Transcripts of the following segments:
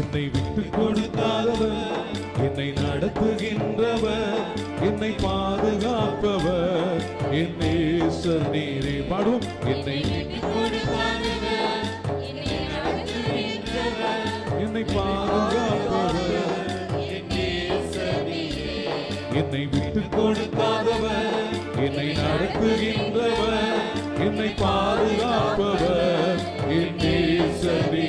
என்னை விட்டு கொடுக்காதவர் என்னை நடத்துகின்றவர் என்னை பாதுகாப்பவர். என்னை நீரே பாடும் என்னை என்னை பாதுகாப்பவர். என்னை விட்டு கொடுக்காதவர் என்னை நடத்துகின்றவர் என்னை பாதுகாப்பவர். என் தேசமே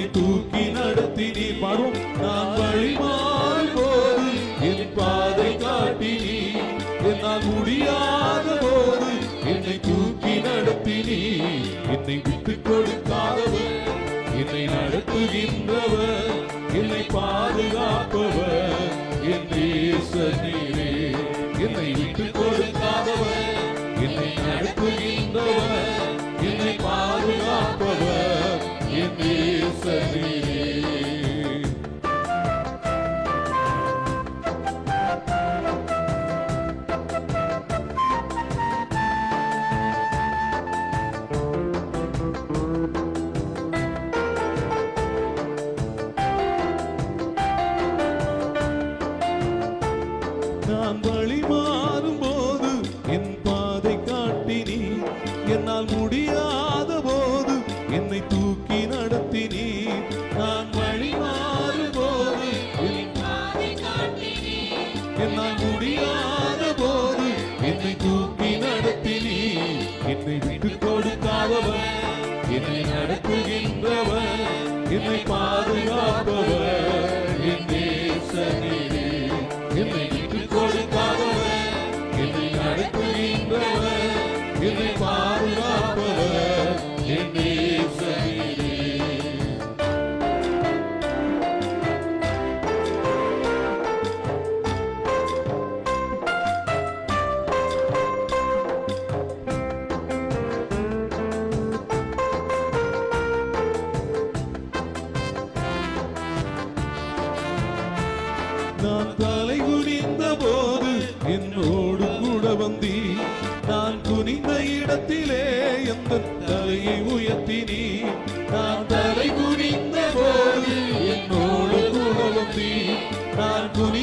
என்னை தூக்கி நடத்தி நீ பாடும் நான் வழி போது என் பாதை காட்டி நீ என்னால் முடியாத போது என்னை தூக்கி நடத்தி நீ என்னை விட்டு கொடுக்காதவர் என்னை நடத்துகின்றவர் என்னை பாதுகாப்பவர் என் நேசர் என்னை விட்டு கொடுக்காதவர் என்னை நடத்துகின்றவர் என்னை பாதுகாப்ப என்னை தூக்கி நடத்தினீர் நான் வழி மாறுபோது என்னால் முடியாத போது என்னை தூக்கி நடத்தினீர் என்னை விட்டு கொடுக்காதவர் என்னை நடத்துகின்றவர் என்னை பாதுகாப்பவர். என் தேசனே என்னை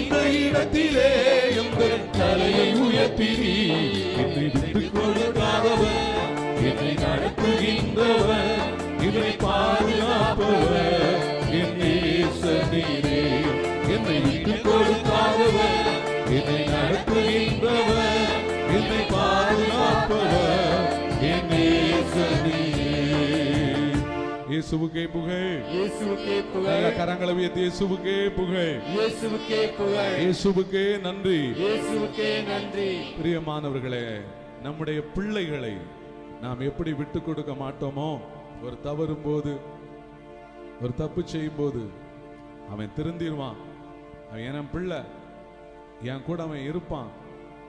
இந்த இடத்திலே எங்கள் தலையை உயர்த்தினி இயேசுவுக்கே புகழ். இயேசுவுக்கே நல்ல புகழ் கரங்களை உயர்த்தி இயேசுவுக்கே புகழ். இயேசுவுக்கே புகழ். இயேசுவுக்கே நன்றி. இயேசுவுக்கே நன்றி. பிரியமானவர்களே நம்முடைய பிள்ளைகளை நாம் எப்படி விட்டு கொடுக்க மாட்டோமோ ஒரு தவறும் போது ஒரு தப்பு செய்யும் போது அவன் திருந்திடுவான். அவன் என் பிள்ளை என் கூட அவன் இருப்பான்.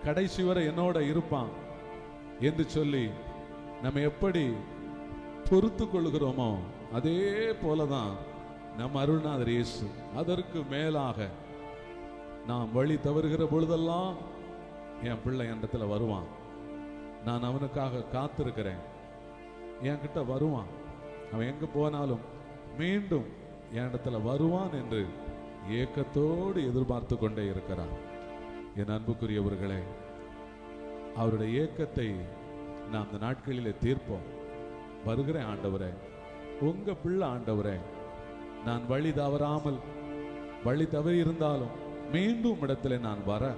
கடைசி வரை என்னோட இருப்பான். என்று சொல்லி நம்ம எப்படி பொறுத்து கொள்கிறோமோ அதே போலதான் நம் அருள்நாதர் இயேசு. அதற்கு மேலாக நாம் வழி தவறுகிற பொழுதெல்லாம் என் பிள்ளை இடத்துல வருவான். நான் அவனுக்காக காத்திருக்கிறேன். என்கிட்ட வருவான். அவன் எங்க போனாலும் மீண்டும் என் இடத்துல வருவான் என்று ஏக்கத்தோடு எதிர்பார்த்து கொண்டே இருக்கிறான். என் அன்புக்குரியவர்களே அவருடைய ஏக்கத்தை நாம் அந்த நாட்களிலே தீர்ப்போம். வருகிறேன் ஆண்டவரே உங்க பிள்ளை ஆண்டவரே நான் வழி தவறாமல் வழி தவறி இருந்தாலும் மீண்டும் இடத்துல நான் வர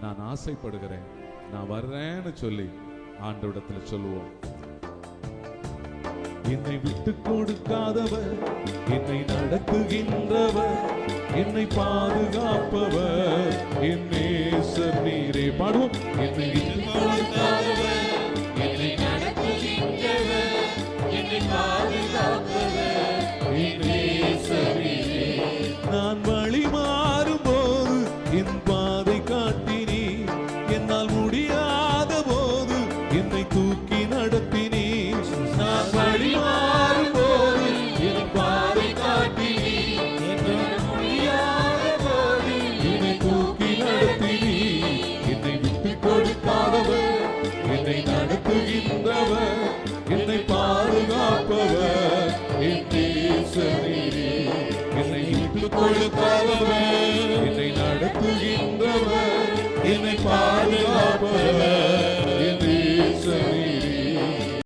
நான் ஆசைப்படுகிறேன். நான் வர்றேன்னு சொல்லி ஆண்டவிடத்துல சொல்லுவோம். என்னை விட்டு கொடுக்காதவர் என்னை நடத்துகின்றவர் என்னை பாதுகாப்பவர். என்னை நேசர் நீரே பாடுவோம். என்னை விட்டு கொடுக்காதவர். கொடுப்பவர்